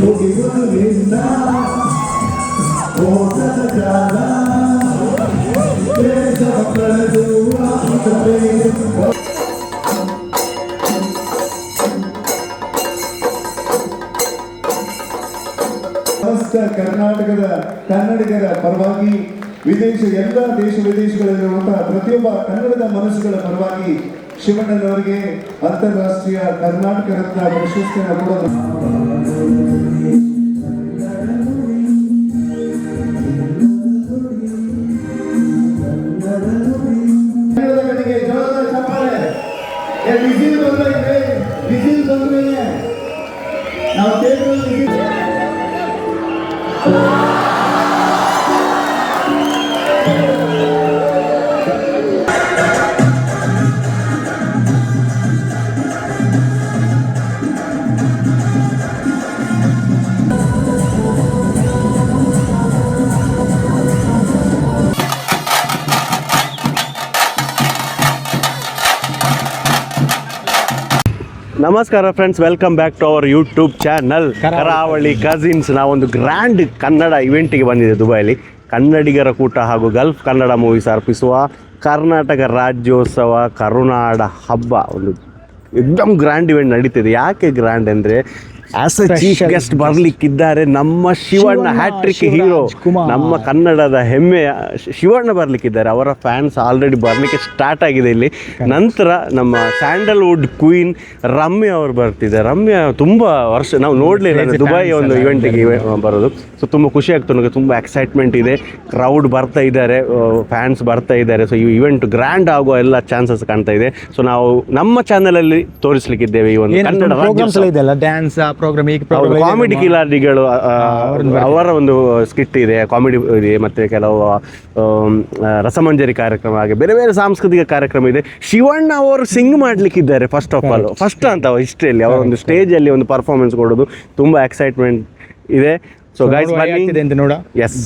ಮುಗಿಯುವುದು ನಿನ್ನ ಓಟದ ಜಾಲ ದೇಶವ ಕಳೆದುವ ಪ್ರೇಮ ಸಮಸ್ತ ಕರ್ನಾಟಕದ ಕನ್ನಡಿಗರ ಪರವಾಗಿ ವಿದೇಶ, ಎಲ್ಲ ದೇಶ ವಿದೇಶಗಳಲ್ಲಿರುವಂತಹ ಪ್ರತಿಯೊಬ್ಬ ಕನ್ನಡದ ಮನಸ್ಸುಗಳ ಪರವಾಗಿ ಶಿವಣ್ಣನವರಿಗೆ ಅಂತಾರಾಷ್ಟ್ರೀಯ ಕರ್ನಾಟಕ ರತ್ನ ಪ್ರಶಸ್ತಿಯನ್ನು ಕೊಡೋದು ನಮಸ್ಕಾರ friends welcome back to our YouTube channel Karavali cousins ನಾವೊಂದು ಗ್ರ್ಯಾಂಡ್ ಕನ್ನಡ ಇವೆಂಟಿಗೆ ಬಂದಿದೆ ದುಬೈಲಿ. ಕನ್ನಡಿಗರ ಕೂಟ ಹಾಗೂ ಗಲ್ಫ್ ಕನ್ನಡ ಮೂವೀಸ್ ಅರ್ಪಿಸುವ ಕರ್ನಾಟಕ ರಾಜ್ಯೋತ್ಸವ ಕರುನಾಡ ಹಬ್ಬ. ಒಂದು ಎಕ್ದಮ್ ಗ್ರ್ಯಾಂಡ್ ಇವೆಂಟ್ ನಡೀತಿದೆ. ಯಾಕೆ ಗ್ರ್ಯಾಂಡ್ ಅಂದರೆ ಆಸ್ ಅ ಚೀಫ್ ಗೆಸ್ಟ್ ಬರ್ಲಿಕ್ಕಿದ್ದಾರೆ ನಮ್ಮ ಶಿವಣ್ಣ ಹ್ಯಾಟ್ರಿಕ್ ಹೀರೋ ನಮ್ಮ ಕನ್ನಡದ ಹೆಮ್ಮೆ ಶಿವಣ್ಣ ಬರ್ಲಿಕ್ಕಿದ್ದಾರೆ. ಅವರ ಫ್ಯಾನ್ಸ್ ಆಲ್ರೆಡಿ ಬರ್ಲಿಕ್ಕೆ ಸ್ಟಾರ್ಟ್ ಆಗಿದೆ ಇಲ್ಲಿ. ನಂತರ ನಮ್ಮ ಸ್ಯಾಂಡಲ್ವುಡ್ ಕ್ವೀನ್ ರಮ್ಯ ಅವರು ಬರ್ತಿದ್ದಾರೆ. ರಮ್ಯ ತುಂಬ ವರ್ಷ ನಾವು ನೋಡಲಿಲ್ಲ ದುಬೈ ಒಂದು ಇವೆಂಟಿಗೆ ಬರೋದು. ಸೊ ತುಂಬ ಖುಷಿ ಆಗ್ತದೆ ನನಗೆ ತುಂಬ ಎಕ್ಸೈಟ್ಮೆಂಟ್ ಇದೆ. ಕ್ರೌಡ್ ಬರ್ತಾ ಇದ್ದಾರೆ ಫ್ಯಾನ್ಸ್ ಬರ್ತಾ ಇದ್ದಾರೆ. ಸೊ ಈ ಇವೆಂಟ್ ಗ್ರ್ಯಾಂಡ್ ಆಗುವ ಎಲ್ಲ ಚಾನ್ಸಸ್ ಕಾಣ್ತಾ ಇದೆ. ಸೊ ನಾವು ನಮ್ಮ ಚಾನಲಲ್ಲಿ ತೋರಿಸ್ಲಿಕ್ಕಿದ್ದೇವೆ ಈ ಒಂದು ಕನ್ನಡ ಡ್ಯಾನ್ಸ್ ಪ್ರೋಗ್ರಾಮ್ ಈಗ ಕಾಮಿಡಿ ಕಿಲಾರಿಗಳು ಕಿಲಾಡಿಗಳು ಅವರ ಒಂದು ಸ್ಕಿಟ್ ಇದೆ ಕಾಮಿಡಿ ಇದೆ ಮತ್ತೆ ಕೆಲವು ರಸಮಂಜರಿ ಕಾರ್ಯಕ್ರಮ ಹಾಗೆ ಬೇರೆ ಬೇರೆ ಸಾಂಸ್ಕೃತಿಕ ಕಾರ್ಯಕ್ರಮ ಇದೆ. ಶಿವಣ್ಣ ಅವರು ಸಿಂಗ್ ಮಾಡ್ಲಿಕ್ಕಿದ್ದಾರೆ ಫಸ್ಟ್ ಆಫ್ ಆಲ್ ಫಸ್ಟ್ ಅಂತ ಹಿಸ್ಟ್ರಿಯಲ್ಲಿ ಅವರ ಒಂದು ಸ್ಟೇಜ್ ಅಲ್ಲಿ ಒಂದು ಪರ್ಫಾರ್ಮೆನ್ಸ್ ಕೊಡೋದು ತುಂಬಾ ಎಕ್ಸೈಟ್ಮೆಂಟ್ ಇದೆ. ಸೊ ಗೈಸ್ ಅಂತ ನೋಡ ಎಸ್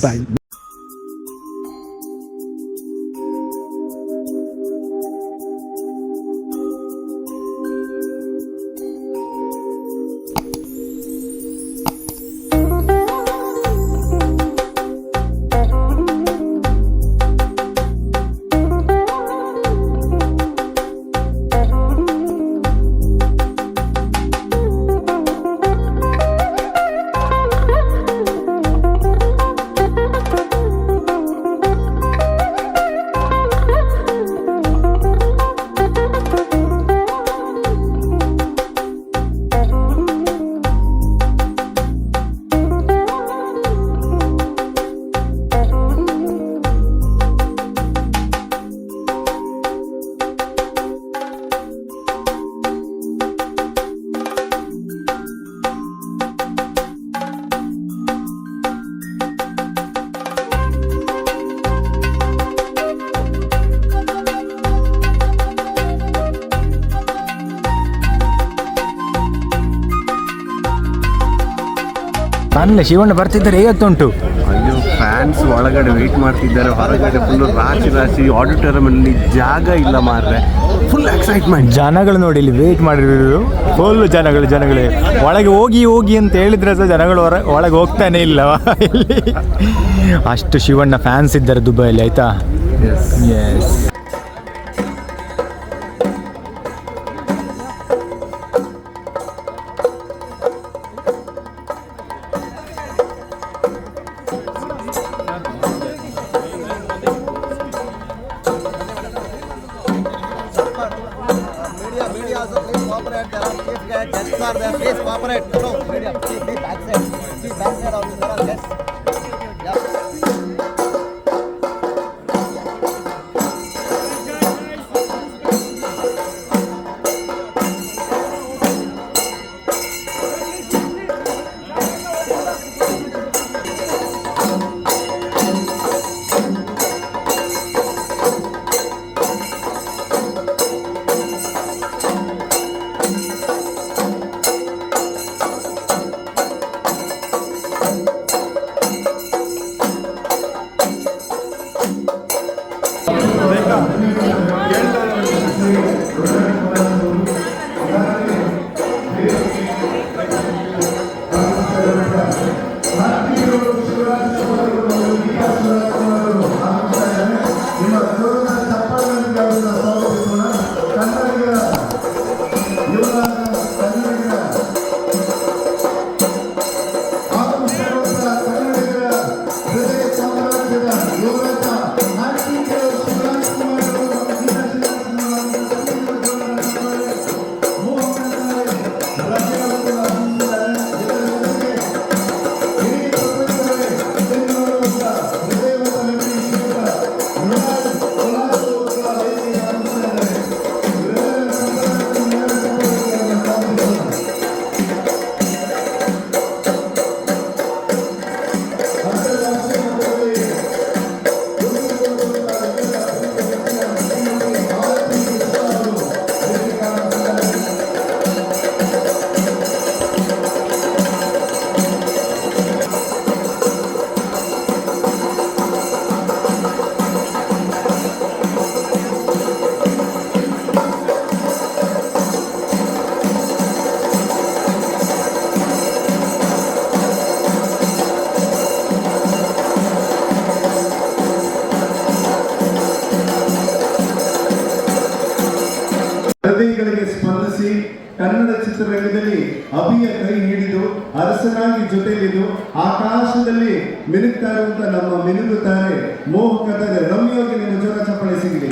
ನಾನಿಲ್ಲ ಶಿವಣ್ಣ ಬರ್ತಿದ್ದಾರೆ ಹೇಗತ್ತುಂಟು? ಅಯ್ಯೋ ಫ್ಯಾನ್ಸ್ ಒಳಗಡೆ ವೆಯ್ಟ್ ಮಾಡ್ತಿದ್ದಾರೆ ಹೊರಗಡೆ ಫುಲ್ ರಾಶಿ ರಾಶಿ ಆಡಿಟೋರಿಯಂ ಅಲ್ಲಿ ಜಾಗ ಇಲ್ಲ ಮಾರ್ರೆ. ಫುಲ್ ಎಕ್ಸೈಟ್ಮೆಂಟ್ ಜನಗಳು ನೋಡಿ ಇಲ್ಲಿ ವೇಟ್ ಮಾಡಿರೋದು ಫುಲ್ ಜನಗಳು ಜನಗಳೇ. ಒಳಗೆ ಹೋಗಿ ಹೋಗಿ ಅಂತ ಹೇಳಿದ್ರೆ ಸಹ ಜನಗಳು ಹೊರ ಒಳಗೆ ಹೋಗ್ತಾನೆ ಇಲ್ಲ. ಇಲ್ಲಿ. ಅಷ್ಟು ಶಿವಣ್ಣ ಫ್ಯಾನ್ಸ್ ಇದ್ದಾರೆ ದುಬೈಲಿ ಆಯ್ತಾ? ಎಸ್ ಅಭಿಯ ಕೈ ಹಿಡಿದು ಅರಸನಾಗಿ ಜೊತೆಲಿದ್ದು ಆಕಾಶದಲ್ಲಿ ಮಿನುಗ್ತಾ ಇರುವಂತ ನಮ್ಮ ಮಿನುಗುತ್ತಾರೆ ಮೋಹಕದ ರಮ್ಯೋಗಿ ನಿಮ್ಮ ಜೋರ ಚಪ್ಪಳೆ ಸಿಗಲಿ.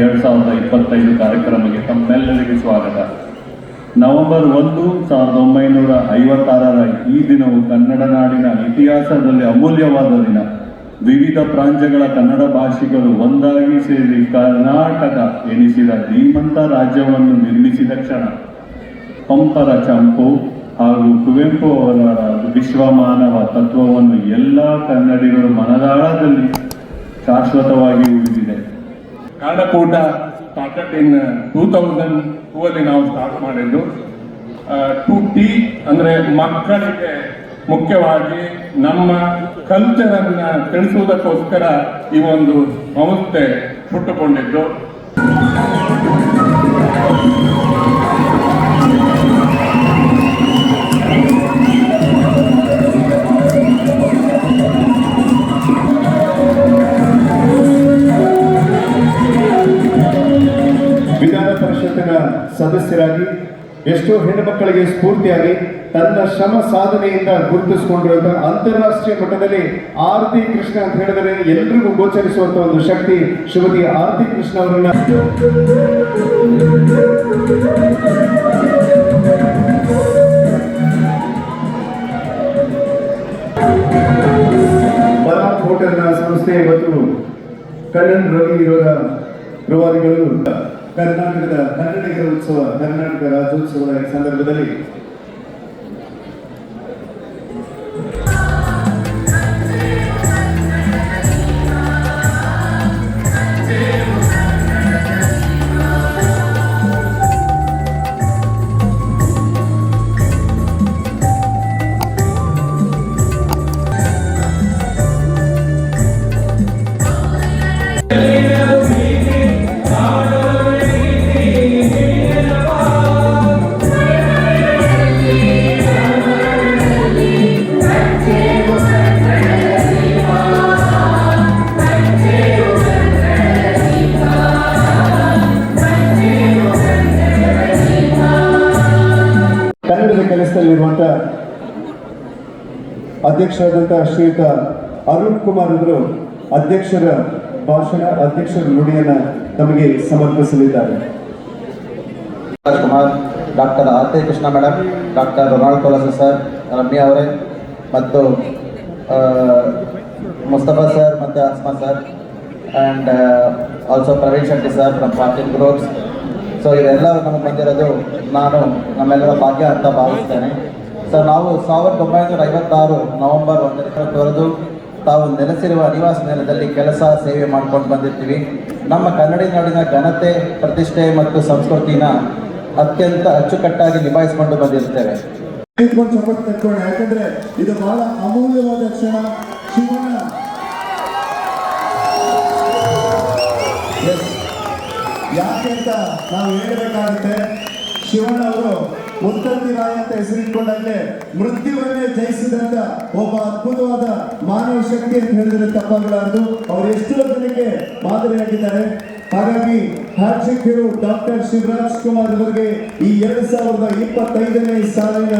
ಎರಡ್ ಸಾವಿರದ ಇಪ್ಪತ್ತೈದು ಕಾರ್ಯಕ್ರಮಕ್ಕೆ ತಮ್ಮೆಲ್ಲರಿಗೆ ಸ್ವಾಗತ. ನವೆಂಬರ್ ಒಂದು, ಸಾವಿರದ ಒಂಬೈನೂರ ಐವತ್ತಾರರ ಈ ದಿನವು ಕನ್ನಡ ನಾಡಿನ ಇತಿಹಾಸದಲ್ಲಿ ಅಮೂಲ್ಯವಾದ ದಿನ. ವಿವಿಧ ಪ್ರಾಂತ್ಯಗಳ ಕನ್ನಡ ಭಾಷಿಗರು ಒಂದಾಗಿ ಸೇರಿ ಕರ್ನಾಟಕ ಎನಿಸಿದ ಧೀಮಂತ ರಾಜ್ಯವನ್ನು ನಿರ್ಮಿಸಿದ ಕ್ಷಣ. ಪಂಪರ ಚಂಪು ಹಾಗೂ ಕುವೆಂಪು ಅವರ ವಿಶ್ವಮಾನವ ತತ್ವವನ್ನು ಎಲ್ಲ ಕನ್ನಡಿಗರು ಮನದಾಳದಲ್ಲಿ ಶಾಶ್ವತವಾಗಿ ಉಳಿದಿದೆ. ಕಾಡಕೂಟ started in two thousand two ಅಲ್ಲಿ ನಾವು ಸ್ಟಾರ್ಟ್ ಮಾಡಿದ್ದು. ಟು ಟಿ ಅಂದ್ರೆ ಮಕ್ಕಳಿಗೆ ಮುಖ್ಯವಾಗಿ ನಮ್ಮ ಕಲ್ಚರ್ ಅನ್ನ ತಿಳಿಸುವುದಕ್ಕೋಸ್ಕರ ಈ ಒಂದು ಸಂಸ್ಥೆ ಹುಟ್ಟುಕೊಂಡಿದ್ದು. ವಿಧಾನ ಪರಿಷತ್ತಿನ ಸದಸ್ಯರಾಗಿ, ಎಷ್ಟೋ ಹೆಣ್ಣು ಮಕ್ಕಳಿಗೆ ಸ್ಫೂರ್ತಿಯಾಗಿ ತನ್ನ ಶ್ರಮ ಸಾಧನೆಯಿಂದ ಗುರುತಿಸಿಕೊಂಡಿರುವಂತಹ ಅಂತಾರಾಷ್ಟ್ರೀಯ ಮಟ್ಟದಲ್ಲಿ ಆರತಿ ಕೃಷ್ಣ ಅಂತ ಹೇಳಿದರೆ ಎಲ್ರಿಗೂ ಗೋಚರಿಸುವಂತ ಒಂದು ಶಕ್ತಿ ಶ್ರೀಮತಿ ಆರತಿ ಕೃಷ್ಣ ಅವರನ್ನ. ಸಂಸ್ಥೆ ಇವತ್ತು ಕಣ್ಣನ್ ರವಿ ಇರೋದ ರೂವಾರಿಗಳು ಕರ್ನಾಟಕದ ಕನ್ನಡಿಗರ ಉತ್ಸವ ಕರ್ನಾಟಕ ರಾಜ್ಯೋತ್ಸವದ ಸಂದರ್ಭದಲ್ಲಿ ಅಧ್ಯಕ್ಷರಾದಂತಹ ಶ್ರೀಯುತ ಅರುಣ್ ಕುಮಾರ್ ಅವರು ಅಧ್ಯಕ್ಷರ ಭಾಷಣ, ಅಧ್ಯಕ್ಷರ ನುಡಿಯನ್ನ ತಮಗೆ ಸಮರ್ಪಿಸಲಿದ್ದಾರೆ. Kumar doctor Aarti Krishna madam doctor Ronald Colaco sir, Ramya ಅವರೇ, ಮತ್ತು ಮುಸ್ತಫಾ ಸರ್, ಮತ್ತು Asma sir and also Praveen Shetty sir from party groups so ಇದೆಲ್ಲ ನಮಗೆ ಬಂದಿರೋದು ನಾನು, ನಮ್ಮೆಲ್ಲರ ಭಾಗ್ಯ ಅಂತ ಭಾವಿಸ್ತೇನೆ. ಸೊ ನಾವು ಸಾವಿರದ ಒಂಬೈನೂರ ಐವತ್ತಾರು ನವೆಂಬರ್ ಒಂದರಿಂದ ತೊರೆದು ತಾವು ನೆಲೆಸಿರುವ ನಿವಾಸ ನೆಲದಲ್ಲಿ ಕೆಲಸ ಸೇವೆ ಮಾಡ್ಕೊಂಡು ಬಂದಿರ್ತೀವಿ. ನಮ್ಮ ಕನ್ನಡಿ ನಾಡಿನ ಘನತೆ, ಪ್ರತಿಷ್ಠೆ ಮತ್ತು ಸಂಸ್ಕೃತಿನ ಅತ್ಯಂತ ಅಚ್ಚುಕಟ್ಟಾಗಿ ನಿಭಾಯಿಸಿಕೊಂಡು ಬಂದಿರ್ತೇವೆ. ಯಾಕಂದ್ರೆ ಇದು ಬಹಳ ಅಮೂಲ್ಯವಾದ ಕ್ಷಣ. ಶಿವಣ್ಣ. ಯಾಕೆ ಅಂತ ನಾವು ಹೇಳಬೇಕಾಗುತ್ತೆ, ಶಿವಣ್ಣ ಅವರು ಮುತ್ತಂತಿ ರಾಯ ಅಂತ ಹೆಸರಿಟ್ಕೊಂಡಾಗಲೇ ಮೃತ್ಯುವನ್ನೇ ಜಯಿಸಿದಂತ ಒಬ್ಬ ಅದ್ಭುತವಾದ ಮಾನವ ಶಕ್ತಿ ಅಂತ ಹೇಳಿದ್ರೆ ತಪ್ಪಾಗಲಾರದು. ಅವ್ರು ಎಷ್ಟೋ ಜನಕ್ಕೆ ಮಾದರಿಯಾಗಿದ್ದಾರೆ? ಹಾಗಾಗಿ ಹೀರೋ ಡಾಕ್ಟರ್ ಶಿವರಾಜ್ ಕುಮಾರ್ ಅವರಿಗೆ ಈ ಎರಡ್ ಸಾವಿರದ ಇಪ್ಪತ್ತೈದನೇ ಸಾಲಿನ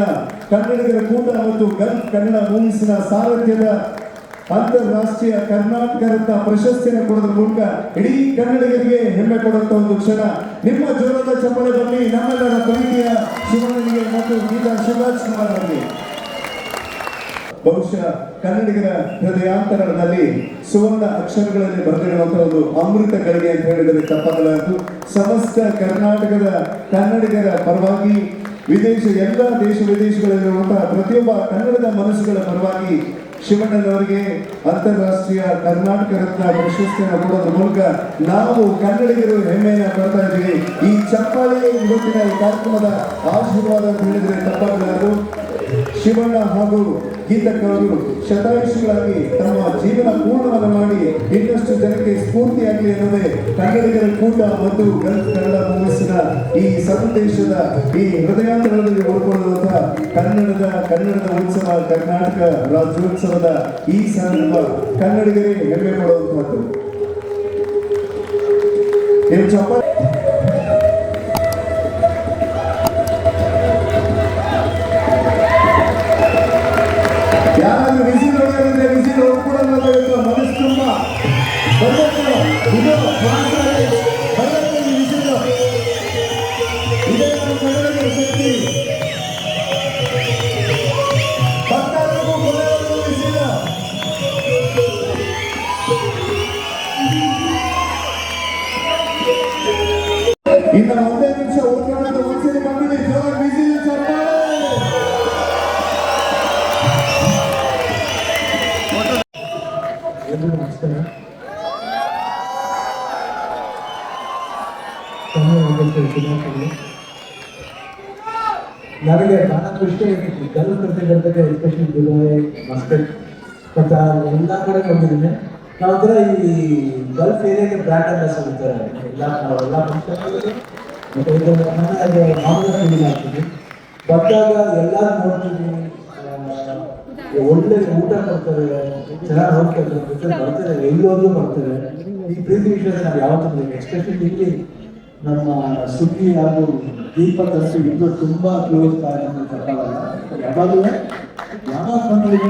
ಕನ್ನಡಿಗರ ಕೂಟ ಮತ್ತು ಗಲ್ಫ್ ಕನ್ನಡ ಮೂವೀಸ್ನ ಸಾರಥ್ಯದ ಅಂತಾರಾಷ್ಟ್ರೀಯ ಕರ್ನಾಟಕ ಪ್ರಶಸ್ತಿಯನ್ನು ಕೊಡೋದ್ರ ಮೂಲಕ ಇಡೀ ಕನ್ನಡಿಗರಿಗೆ ಹೆಮ್ಮೆ ಕೊಡುವಂತ ಒಂದು ಕ್ಷಣ. ನಿಮ್ಮ ಜೋರದ ಚಪ್ಪಳೆ ಬರಲಿ ನಮ್ಮೆಲ್ಲರ ಪ್ರೀತಿಯ ಶಿವನಿಗೆ ಮತ್ತು ಗೀತಾ ಶಿವರಾಜ್ ಕುಮಾರ್ ಬಹುಶಃ ಕನ್ನಡಿಗರ ಹೃದಯಾಂತರಣದಲ್ಲಿ ಸುವರ್ಣ ಅಕ್ಷರಗಳಲ್ಲಿ ಬರೆದಿರುವಂತಹ ಒಂದು ಅಮೃತ ಗಳಿಗೆ ಅಂತ ಹೇಳಿದರೆ ತಪ್ಪಾಗಲಾರದು ಸಮಸ್ತ ಕರ್ನಾಟಕದ ಕನ್ನಡಿಗರ ಪರವಾಗಿ ವಿದೇಶ, ಎಲ್ಲ ದೇಶ ವಿದೇಶಗಳಲ್ಲಿರುವಂತಹ ಪ್ರತಿಯೊಬ್ಬ ಕನ್ನಡದ ಮನಸ್ಸುಗಳ ಪರವಾಗಿ ಶಿವಣ್ಣನವರಿಗೆ ಅಂತಾರಾಷ್ಟ್ರೀಯ ಕರ್ನಾಟಕ ರತ್ನ ಪ್ರಶಸ್ತಿಯನ್ನು ಕೊಡೋದ್ರ ಮೂಲಕ ನಾವು ಕನ್ನಡಿಗರು ಹೆಮ್ಮೆಯನ್ನು ಪಡ್ತಾ ಇದ್ದೀವಿ. ಈ ಚಪ್ಪಾಳೆ ಇವತ್ತಿನ ಈ ಕಾರ್ಯಕ್ರಮದ ಆಶೀರ್ವಾದ ಹೇಳಿದ್ರೆ ತಪ್ಪಾಗಲಾರದು ಶಿವಣ್ಣ ಹಾಗೂ ಗೀತಕ್ಕವರು ಶತಾಯುಷಿಗಳಾಗಿ ತಮ್ಮ ಜೀವನ ಪೂರ್ಣವನ್ನು ಮಾಡಿ ಇನ್ನಷ್ಟು ಜನಕ್ಕೆ ಸ್ಫೂರ್ತಿಯಾಗಲಿ ಎನ್ನದೇ ಕನ್ನಡಿಗರ ಕೂಟ ಮತ್ತು ಗಲ್ಫ್ ಕನ್ನಡ ಮೂವೀಸ್ನ ಈ ಸಂದೇಶದ ಈ ಹೃದಯಾಂತರದಲ್ಲಿ ಓಡ್ಕೊಳ್ಳುವಂತಹ ಕನ್ನಡದ ಕನ್ನಡದ ಉತ್ಸವ, ಕರ್ನಾಟಕ ರಾಜ್ಯೋತ್ಸವದ ಈ ಸಂದರ್ಭ ಕನ್ನಡಿಗರೇ ಹೆಮ್ಮೆ ಪಡುವಂತಹದ್ದು ಚಪ್ಪ ಇದು ನನಗೆ ಬಹಳ ಖುಷಿ ಆಗಿತ್ತು ಗಲ್ಫ್ ಕೃತಿಗಳಿಗೆ ಎಸ್ಪೆಷಲಿ ದುಬೈ ಮಸ್ಕಟ್ ಮತ್ತು ಎಲ್ಲ ಕಡೆ ಬಂದಿದ್ದೀನಿ ನಾವು ಥರ ಈ ಗಲ್ಫ್ ಏರಿಯಾಗೆ ಬ್ರ್ಯಾಂಡ್ ಅಂಬಾಸಿಡರ್ ಸಿಗುತ್ತಾರೆ ಎಲ್ಲ ನಾವೆಲ್ಲ ಮತ್ತು ಇದು ನನಗೆ ಬಂದಾಗ ಎಲ್ಲ ನೋಡ್ತೀವಿ. ಆ, ಒಳ್ಳೆ ಊಟ ಕೊಡ್ತಾರೆ. ಚೆನ್ನಾಗಿ ನೋಡ್ತಾರೆ ಬರ್ತಾರೆ. ಎಲ್ಲೋದ್ರೂ ಬರ್ತಾರೆ. ಈ ಪ್ರೀತಿ ವಿಷಯದಲ್ಲಿ ನಾವು ಯಾವತ್ತೂ ಎಕ್ಸ್ಪೆಷಲಿ ಇಲ್ಲಿ ನಮ್ಮ ಸುಗ್ಗಿ ಹಾಗೂ ದೀಪದಷ್ಟು ಇಬ್ಬರು ತುಂಬಾ ಕ್ಲೋಸ್ ತಪ್ಪಾಗಲ್ಲ ಯಾವಾಗಲೂ, ಯಾವಾಗ ಬಂದಿದೆ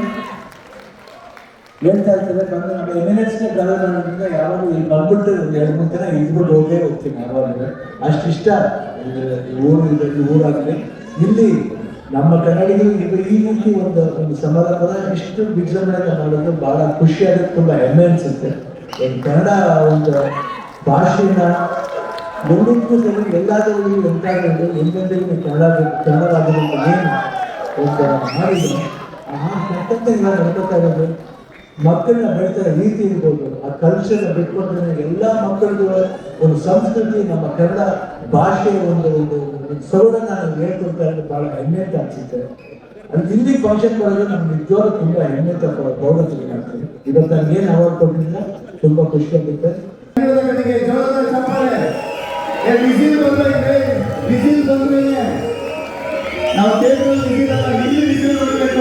ಹೇಳ್ತಾ ಇರ್ತಾರೆ ಬಂದು ನಮ್ಮ ಎಮಿನೆಟ್ಸ್ಗೆ ಟ್ರಾವೆಲ್ ಮಾಡೋದ್ರಿಂದ ಯಾವಾಗಲೂ ಇಲ್ಲಿ ಬಂದ್ಬಿಟ್ಟು ಒಂದು ಎರಡು ಮೂರು ದಿನ ಇಬ್ಬರು ಹೋಗೇ ಹೋಗ್ತೀನಿ ಯಾವಾಗಲೂ. ಅಷ್ಟಿಷ್ಟ ಇಷ್ಟ. ಊರು ಊರಾಗಲಿ. ಇಲ್ಲಿ ನಮ್ಮ ಕನ್ನಡಿಗರು ಇದು ಈ ರೀತಿ ಒಂದು ಒಂದು ಸಮಾರಂಭದ ಇಷ್ಟು ವಿಜೃಂಭಣೆಯಿಂದ ಮಾಡೋದು ಬಹಳ ಖುಷಿಯಾಗುತ್ತೆ ತುಂಬಾ ಹೆಮ್ಮೆ ಅನ್ಸುತ್ತೆ ಕನ್ನಡ ಒಂದು ಭಾಷೆನ ಜನರು ಎಲ್ಲಾದರೂ ಎಂತಾದರೂ ಎಂದೆಂದಿಗೂ ಕನ್ನಡ ಕನ್ನಡ ರಾಜ್ಯದಿಂದ ಏನು ಮಾಡಿದ್ರು ಆ ಇವಾಗ ನಡ್ಕೊತಾ ಇರೋದು, ಮಕ್ಕಳನ್ನ ಬೆಳೆಸಿದ ರೀತಿ ಇರ್ಬೋದು. ಆ ಕಲ್ಚರ್ ಬಿಟ್ಕೊಂಡ್ರೆ ಎಲ್ಲ ಮಕ್ಕಳಿಗೂ ಒಂದು ಸಂಸ್ಕೃತಿ, ನಮ್ಮ ಕನ್ನಡ ಭಾಷೆಯ ಒಂದು ಒಂದು ಸೌರ ನಾನು ಹೇಳ್ಕೊಡ್ತಾ ಇರೋದು ಬಹಳ ಹೆಮ್ಮೆ ಅಂತ ಅನ್ಸುತ್ತೆ. ಅದು ಹಿಂದಿ ಫಂಕ್ಷನ್ ಬರೋದು ನಮ್ಗೆ ನಿಜವಾಗ ತುಂಬಾ ಹೆಮ್ಮೆ ತಪ್ಪ ಗೌರವ ಇವತ್ತು ಏನು ಅವಾರ್ಡ್ ಕೊಟ್ಟಿಲ್ಲ ತುಂಬಾ ಖುಷಿ ಆಗುತ್ತೆ ಕನ್ನಡದ ಕಡೆಗೆ ಜೋರದ ಚಪ್ಪಾಳೆ ಏ ಬಿಸಿಲು ಬಂದ್ರೆ ಬಿಸಿಲು ಬಂದ್ರೆ ನಾವು ಥಿಯೇಟರ್ ಬಿಸಿಲಲ್ಲ ಇಲ್ಲಿ ಬಿಸಿಲು ಬರಬೇಕು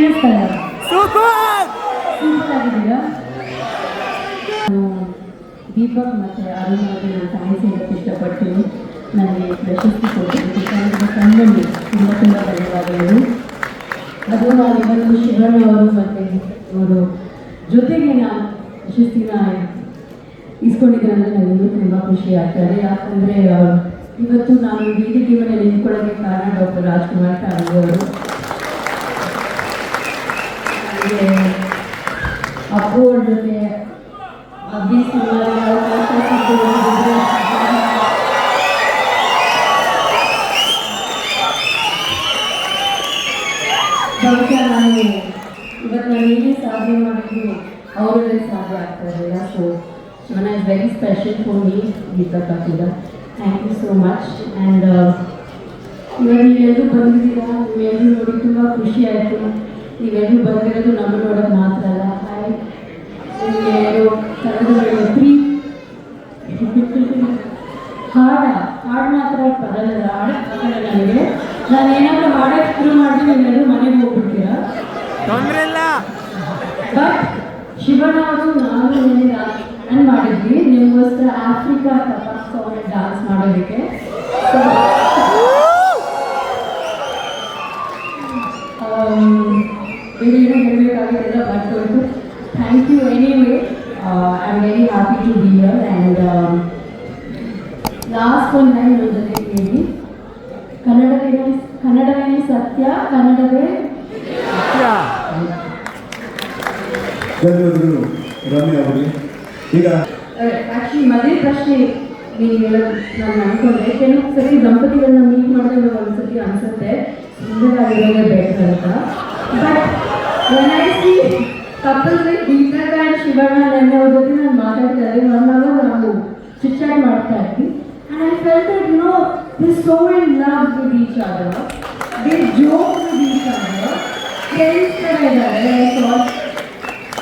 ಕೇಳಿಸ್ತಾ ಸೂಪರ್ ಆಗಿದ್ದೀರಾ ನಾನು ದೀಪಕ್ ಮತ್ತು ಅರುಣ್ ಅವರಿಗೆ ನಾನು ಥ್ಯಾಂಕ್ಸ್ ಹೇಳಕ್ಕೆ ಇಷ್ಟಪಡ್ತೀನಿ ನನಗೆ ಪ್ರಶಸ್ತಿ ಕೊಟ್ಟಿದ್ದಕ್ಕೆ ಕನ್ನಡದ ಕಣ್ಣಲ್ಲಿ ತುಂಬ ತುಂಬ ಧನ್ಯವಾದಗಳು ಅದು ನಾನು ಇವತ್ತು ಶಿವಣ್ಣ ಅವರು ಮತ್ತು ಅವರು ಜೊತೆಗೆ ನಾನು ಪ್ರಶಸ್ತಿನ ಇಸ್ಕೊಂಡಿದ್ದಾರೆ ಅಂದರೆ ನನಗೆ ತುಂಬ ಖುಷಿ ಆಗ್ತದೆ ಯಾಕಂದರೆ ಇವತ್ತು ನಾನು ವೇದಿಕೆ ಮೇಲೆ ನಿಂತ್ಕೊಳ್ಳೋಕ್ಕೆ ಕಾರಣ ಡಾಕ್ಟರ್ ರಾಜ್ಕುಮಾರ್ ಖಾರ್ಗೆ ಅವರು అపోర్డులే అభ్యసనాలు ಬಹುಶಃ ನಾನು ಇವತ್ತು ನಾನು ಏನೇ ಸಾಧನೆ ಮಾಡಿದ್ರು ಅವರಲ್ಲೇ ಸಾಧ್ಯ ಆಗ್ತಾ ಇರಲಿಲ್ಲ ಸೊ ನನ್ನ is very special for me Geeta Patil thank you so much and ಇವಾಗ ನೀವೆಲ್ಲರೂ ಬಂದಿದ್ದೀರಾ ನೀವೆಲ್ಲರೂ ನೋಡಿ ತುಂಬ ಖುಷಿ ಆಯಿತು ನೀವೆಲ್ಲರೂ ಬಂದಿರೋದು ನಮ್ಮ ನೋಡೋದು ಮಾತ್ರ ಅಲ್ಲ ಹಾಯ್ ನಿಮಗೆ ಕನ್ನಡ ಪ್ರೀ ಹಾಡ ಹಾಡು ಮಾತ್ರ ಬರಲ್ಲ ಹಾಡು ನನಗೆ. ನಾನು ಏನಾದರೂ ಹಾಡಕ್ಕೆ ಶುರು ಮಾಡಿದ್ರೆ ನೀವೆಲ್ಲರೂ ಮನೆಗೆ ಹೋಗ್ಬಿಡ್ತೀರಾ? ತೊಂದರೆ ಇಲ್ಲ. ಬಟ್ ಶಿವನ ಅವರು ನಾನು ನಿನ್ನೆ ನಾನು ಮಾಡಿದ್ವಿ. ನಿಮಗೋಸ್ಕರ ಆಫ್ರಿಕಾ ಕಪಾಸ್ ಸಾಂಗ್ ಡಾನ್ಸ್ ಮಾಡೋದಕ್ಕೆ. ಇದೇನು ಹೇಳಬೇಕಾಗಿದ್ದೆಲ್ಲ ಬರ್ಕೊಳ್ತು thank you anyway I am very happy to be here and last ಒಂದು ಲೈನ್ ನನ್ನ ಜೊತೆ ಹೇಳಿ ಕನ್ನಡವೇ ಕನ್ನಡವೇ ಸತ್ಯ ಕನ್ನಡವೇ ಧನ್ಯವಾದಗಳು ರಮ್ಯಾ ಅವರಿಗೆ ಈಗ ಆಕ್ಚುಲಿ ಮದುವೆ ಪ್ರಶ್ನೆ ನೀವು ನಾನು ಅನ್ಕೊಂಡೆ. ಕೆಲವು ಸರಿ ದಂಪತಿಗಳನ್ನ ಮೀಟ್ ಮಾಡಿದ್ರೆ ಒಂದ್ಸತಿ ಅನ್ಸುತ್ತೆ. ಸುಂದರವಾಗಿರೋದೇ ಬೇಕು ಅಂತ. But when I see couples like Deepak and Shivanna ನೆನ್ನೆ ಅವ್ರ ಜೊತೆ ನಾನು ಮಾತಾಡ್ತಾ ಇದ್ದೆ ಒನ್ ಅವರ್ ನಾವು ಚಿಟ್ಚಾಟ್ ಮಾಡ್ತಾ ಇದ್ವಿ and I fell that you know the so in love with each other they joke with each other friends ಥರ ಇದ್ದಾರೆ ಐ ಥಾಟ್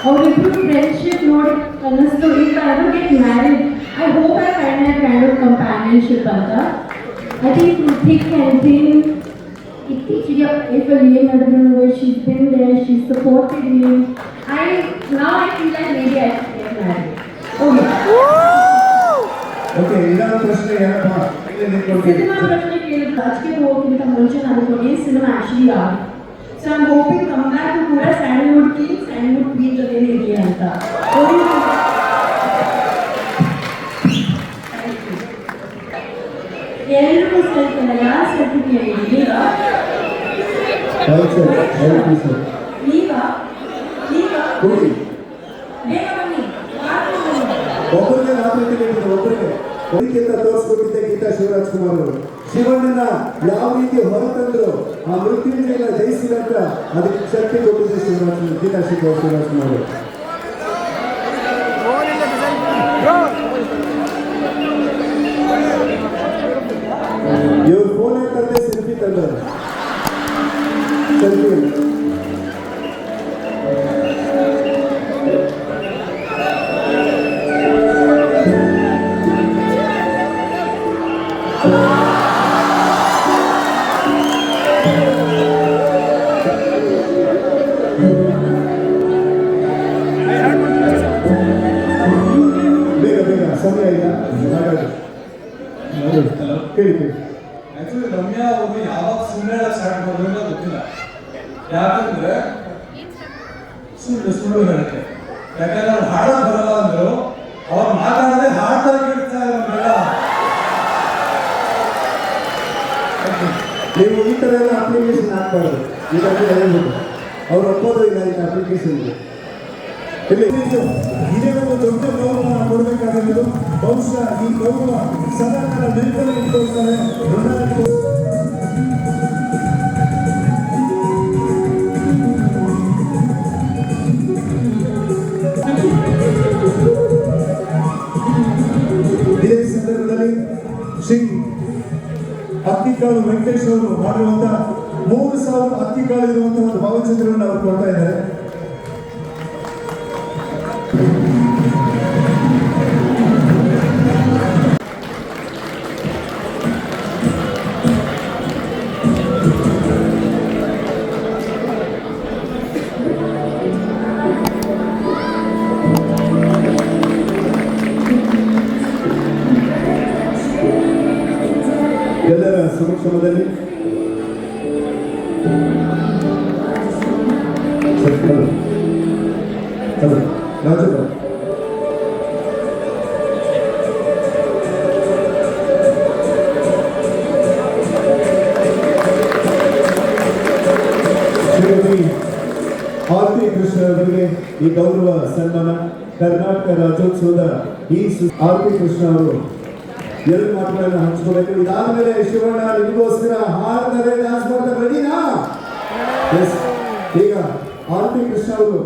ಅವರಿಬ್ರು ಫ್ರೆಂಡ್ಶಿಪ್ ನೋಡಿ ಅನ್ನಿಸ್ತು if I ever get married I hope I find I kind of companionship ಅಂತ I think thick and thing ಇತ್ತೀಚೆಗೆ ಲೈಫಲ್ಲಿ ಏನು ನಡೆದ್ರು she been there she supported me I ನಾ I feel like maybe I get married okay okay ಇನ್ನೊಂದು ಪ್ರಶ್ನೆ ಏನಪ್ಪ ಇಲ್ಲೇ ನಿಂತ್ಕೊಳ್ತೀನಿ. Cinema ಪ್ರಶ್ನೆ ಕೇಳಿದ್ರು ರಾಜಕೀಯ ಹೋಗೋಕ್ಕಿಂತ ಮುಂಚೆ ನಾನು ಕೊಡಿ ಸಿನಿಮಾ ಆಕ್ಚುಲಿ ಆಗಿ so I'm hoping come back ಕೂಡ ಸ್ಯಾಂಡಲ್ವುಡ್ ಕಿ ಸ್ಯಾಂಡಲ್ವುಡ್ ಕ್ವೀನ್ ಜೊತೆನೇ ಇರಲಿ ಅಂತ ಎಲ್ರಿಗೂ ಸೇರ್ತಾರೆ ಯಾರು ಸೇರ್ತಿದ್ದೀರಿ ಈಗ ಬನ್ನಿ ಮಾತ್ರ ಬನ್ನಿ. ಒಬ್ಬರಿಗೆ ಒಬ್ಬರಿಗೆ. ಅದಕ್ಕಿಂತ ತೋರಿಸ್ಕೊಟ್ಟಿದ್ದೆ ಗೀತಾ ಶಿವರಾಜ್ ಕುಮಾರ್ ಅವರು. ಶಿವಣ್ಣನ ಯಾವ ರೀತಿ ಹೊರತಂದ್ರು ಆ ಮೃತ್ಯುಂಜಯನ ಜಯಿಸಿದಂತ ಅದಕ್ಕೆ ಶಕ್ತಿ ಕೊಟ್ಟಿದ್ದೆ ಶಿವರಾಜ್ ಗೀತಾ ಶಿವರಾಜ್ ಶಿವರಾಜ್ ಕುಮಾರ್ ಅವರು. ಇವ್ರು ಫೋನ್ ತಂದೆ? ಸೆಲ್ಫಿ ತಂದರು ಸೆಲ್ಫಿ ಬೇಗ ಗೌರವ ಸದಾ ಕಾಲ ಈ ಗೌರವ ಸನ್ಮಾನ ಕರ್ನಾಟಕ ರಾಜ್ಯೋತ್ಸವದ ಈ ಆರ್ ಪಿ ಕೃಷ್ಣ ಅವರು. ಎರಡು ಮಾತುಗಳನ್ನ ಹಂಚ್ಕೋಬೇಕು ಇದಾದ್ಮೇಲೆ ಶಿವಣ್ಣ ನಿಮಗೋಸ್ಕರ ಹಾರದರೆ ಡ್ಯಾನ್ಸ್ ರೆಡಿನಾ ಈಗ ಆರ್ ಪಿ ಕೃಷ್ಣ ಅವರು.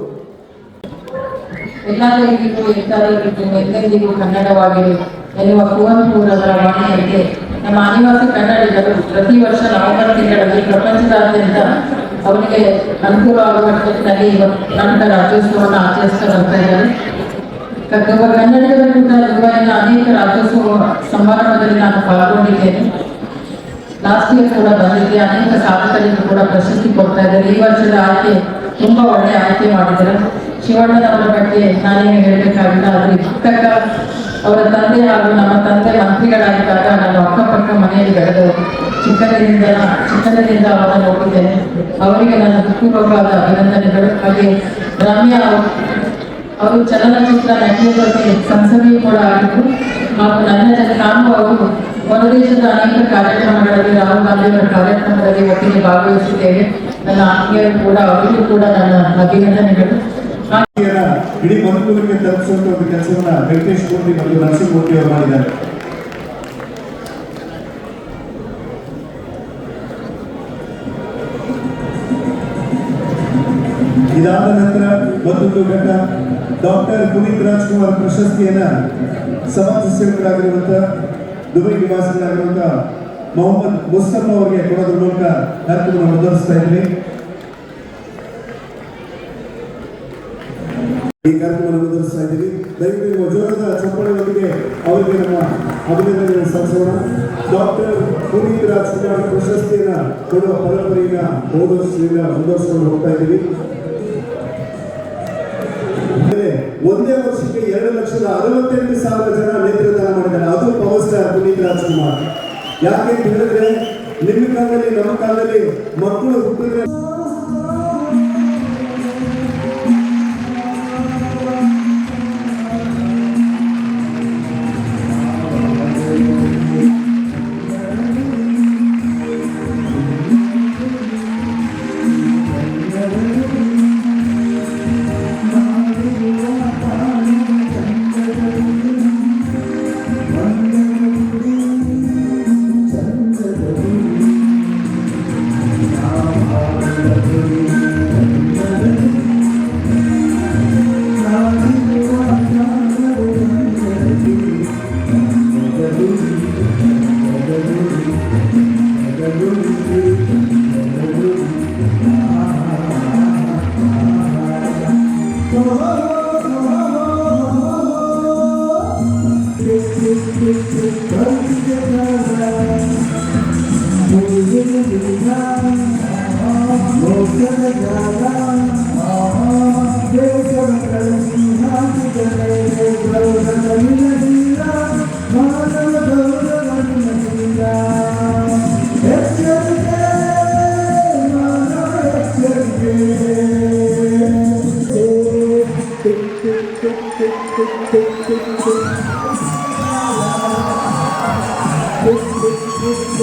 ಎಲ್ಲರಿಗೂ ಎಲ್ಲರಿಗೂ ಎಲ್ಲರಿಗೂ ಕನ್ನಡವಾಗಿದೆ ಎನ್ನುವ ಕುವೆಂಪುರವರ ವಾಣಿಯಂತೆ ನಮ್ಮ ಆದಿವಾಸಿ ಕನ್ನಡಿಗರು ಪ್ರತಿ ವರ್ಷ ನವೆಂಬರ್ ತಿಂಗಳಲ್ಲಿ ಪ್ರಪಂಚದಾದ್ಯಂತ ಅವರಿಗೆ ಅನುಕೂಲ ಇವತ್ತು ಕನ್ನಡ ರಾಜ್ಯೋತ್ಸವವನ್ನು ಆಚರಿಸ್ತಾ ಬರ್ತಾ ಇದ್ದಾರೆ ದುಬೈನ ಅನೇಕ ರಾಜ್ಯೋತ್ಸವ ಸಮಾರಂಭದಲ್ಲಿ ನಾನು ಪಾಲ್ಗೊಂಡಿದ್ದೇನೆ. ಲಾಸ್ಟ್ ಇಯರ್ ಕೂಡ ಬಂದಿದ್ದೆ. ಅನೇಕ ಸಾಧಕರಿಗೆ ಕೂಡ ಪ್ರಶಸ್ತಿ ಕೊಡ್ತಾ ಇದ್ದಾರೆ. ಈ ವರ್ಷದ ಆಯ್ಕೆ ತುಂಬಾ ಒಳ್ಳೆ ಆಯ್ಕೆ ಮಾಡಿದ್ದಾರೆ. ಶಿವಣ್ಣನವರ ಬಗ್ಗೆ ನಾನೇನು ಹೇಳಬೇಕಾಗಿಲ್ಲ. ಆದರೆ ಪುಸ್ತಕ ಅವರ ತಂದೆ ಹಾಗೂ ನಮ್ಮ ತಂದೆ ಮಂತ್ರಿಗಳಾಗಿದ್ದಾಗ ನಾನು ಅಕ್ಕಪಕ್ಕ ಮನೆಯಲ್ಲಿ ಬೆಳೆದವರು. ಚಿಕ್ಕಂದಿನಿಂದ ಚಿಕ್ಕಂದಿನಿಂದ ಅವರನ್ನು ಹೋಗಿದ್ದೇನೆ ಅವರಿಗೆ ನನ್ನ ಹೃತ್ಪೂರ್ವಕವಾದ ಅಭಿನಂದನೆಗಳು. ಹಾಗೆ ರಮ್ಯಾ ಅವರು ಚಲನಚಿತ್ರ ನಟಿಯರಲ್ಲಿ ಸಂಸದೀಯ ಕೂಡ ಆಗಿದ್ದು, ಹಾಗೂ ನನ್ನ ಜನ ನಾನು ಅವರು ಹೊರದೇಶದ ಅನೇಕ ಕಾರ್ಯಕ್ರಮಗಳಲ್ಲಿ ರಾಹುಲ್ ಗಾಂಧಿಯವರ ಕಾರ್ಯಕ್ರಮದಲ್ಲಿ ಒಟ್ಟಿಗೆ ಭಾಗವಹಿಸಿದ್ದೇವೆ. ನನ್ನ ಆತ್ಮೀಯರು ಕೂಡ, ಅವರಿಗೂ ಕೂಡ ನನ್ನ ಅಭಿನಂದನೆಗಳು. ಇಡೀ ಮನುಕುಲಕ್ಕೆ ತಲುಪಿಸುವಂತ ಒಂದು ಕೆಲಸವನ್ನ ವೆಂಕಟೇಶ್ ಮೂರ್ತಿ ಮತ್ತು ನರಸಿಂಹಮೂರ್ತಿ ಅವರು ಮಾಡಿದ್ದಾರೆ. ಇದಾದ ನಂತರ ಮತ್ತೊಂದು ಘಟ್ಟ ಡಾಕ್ಟರ್ ಪುನೀತ್ ರಾಜ್ಕುಮಾರ್ ಪ್ರಶಸ್ತಿಯನ್ನ ಸಮಾಜ ಸೇವಕರಾಗಿರುವಂತ ದುಬೈ ನಿವಾಸಿಗಳಾಗಿರುವಂತ ಮೊಹಮ್ಮದ್ ಮುಸ್ತಫಾ ಅವರಿಗೆ ಕೊಡೋದ್ರ ಮೂಲಕ ಕಾರ್ಯಕ್ರಮ ಮುಂದುವರಿಸ್ತಾ ಇದ್ರಿ ಈ ಕಾರ್ಯಕ್ರಮ ಮುಂದುವರಿಸ್ತಾ ಇದ್ದೀವಿ. ದಯವಿಟ್ಟು ಜೋರದ ಚಪ್ಪಾಳೆಯೊಂದಿಗೆ ಅವರಿಗೆ ನಮ್ಮ ಅಭಿನಂದನೆಯನ್ನು ಸಲ್ಲಿಸೋಣ. ಡಾಕ್ಟರ್ ಪುನೀತ್ ರಾಜ್ಕುಮಾರ್ ಪ್ರಶಸ್ತಿಯನ್ನ ಕೊಡುವ ಪರಂಪರೆಯನ್ನ ಹೋದ ಮುಂದುವರಿಸಿಕೊಂಡು ಹೋಗ್ತಾ ಇದ್ದೀವಿ. ಒಂದೇ ವರ್ಷಕ್ಕೆ ಎರಡು ಲಕ್ಷದ ಅರವತ್ತೆಂಟು ಸಾವಿರ ಜನ ನೇತೃತ್ವ ಮಾಡಿದ್ದಾರೆ. ಅದು ಪವರ್ ಸ್ಟಾರ್ ಪುನೀತ್ ರಾಜ್ಕುಮಾರ್. ಯಾಕೆ ಹೇಳಿದ್ರೆ, ನಿಮ್ಮ ಕಾಲದಲ್ಲಿ, ನಮ್ಮ ಕಾಲದಲ್ಲಿ ಮಕ್ಕಳು ಹುಟ್ಟಿದ್ರೆ riêng Việt Nam một cái đất Đà Nẵng nếu cho mình cần hát thì cần đầy đầy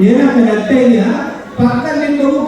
ನಿನ್ ಮಗು ಕೂರಿಸ್ಕೊಂಡು